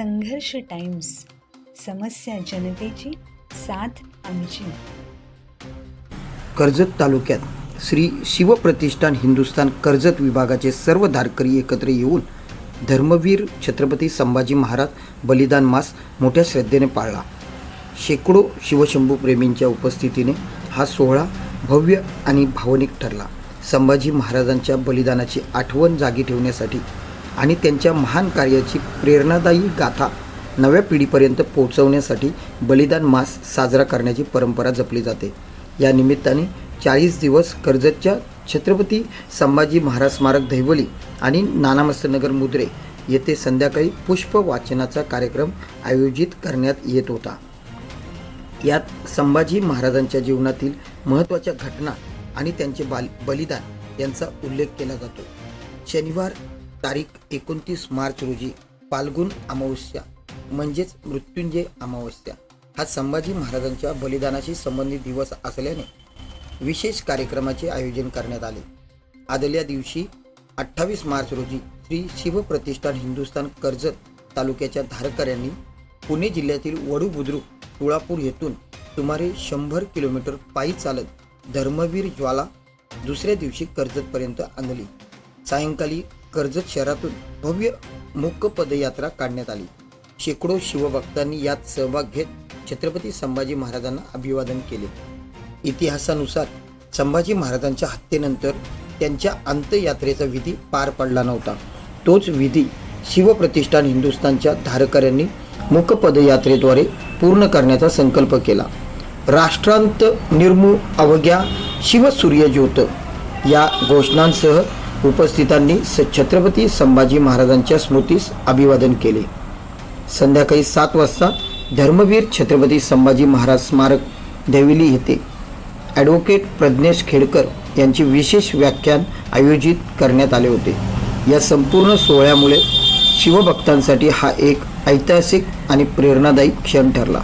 संघर्ष टाइम्स समस्या जनतेची साथ आमची. कर्जत तालुक्यात श्री शिवप्रतिष्ठान हिंदुस्थान कर्जत विभागाचे सर्व धारकरी एकत्र येऊन धर्मवीर छत्रपती संभाजी महाराज बलिदान मास मोठ्या श्रद्धेने पाळला. शेकडो शिवशंभू प्रेमींच्या उपस्थितीने हा सोहळा भव्य आणि भावनिक ठरला. संभाजी महाराजांच्या बलिदानाची आठवण जागी ठेवण्यासाठी आणि त्यांच्या महान कार्याची प्रेरणादायी गाथा नव्या पिढीपर्यंत पोहोचवण्यासाठी बलिदान मास साजरा करण्याची परंपरा जपली जाते. या निमित्ताने चाळीस दिवस कर्जतच्या छत्रपती संभाजी महाराज स्मारक दैवली आणि नानामस्तनगर मुद्रे येथे संध्याकाळी पुष्प वाचनाचा कार्यक्रम आयोजित करण्यात येत होता. यात संभाजी महाराजांच्या जीवनातील महत्त्वाच्या घटना आणि त्यांचे बाल बलिदान यांचा उल्लेख केला जातो. शनिवार तारीख एकोणतीस मार्च रोजी फाल्गुन अमावस्या म्हणजेच मृत्युंजय अमावस्या. हा संभाजी महाराजांच्या बलिदानाशी संबंधित दिवस असल्याने विशेष कार्यक्रमाचे आयोजन करण्यात आले. आदल्या दिवशी अठ्ठावीस मार्च रोजी श्री शिवप्रतिष्ठान हिंदुस्थान कर्जत तालुक्याच्या धारकऱ्यांनी पुणे जिल्ह्यातील वडू बुद्रुक तुळापूर येथून सुमारे शंभर किलोमीटर पायी चालत धर्मवीर ज्वाला दुसऱ्या दिवशी कर्जतपर्यंत आणली. सायंकाळी कर्जत शहरातून भव्य मुक्क पदयात्रा काढण्यात आली. शेकडो शिवभक्तांनी यात सहभाग घेत छत्रपती संभाजी महाराजांना अभिवादन केले. इतिहासानुसार संभाजी महाराजांच्या हत्येनंतर त्यांच्या अंत्ययात्रेचा विधी पार पडला नव्हता. तोच विधी शिवप्रतिष्ठान हिंदुस्थानच्या धारकऱ्यांनी मुक पदयात्रेद्वारे पूर्ण करण्याचा संकल्प केला. राष्ट्रांत निर्मू अवघ्या शिवसूर्यज्योत या घोषणांसह उपस्थितांनी स- छत्रपती संभाजी महाराजांच्या स्मृतीस अभिवादन केले. संध्याकाळी सात वाजता धर्मवीर छत्रपती संभाजी महाराज स्मारक देविली येथे ॲडव्होकेट प्रज्ञेश खेडकर यांचे विशेष व्याख्यान आयोजित करण्यात आले होते. या संपूर्ण सोहळ्यामुळे शिवभक्तांसाठी हा एक ऐतिहासिक आणि प्रेरणादायी क्षण ठरला.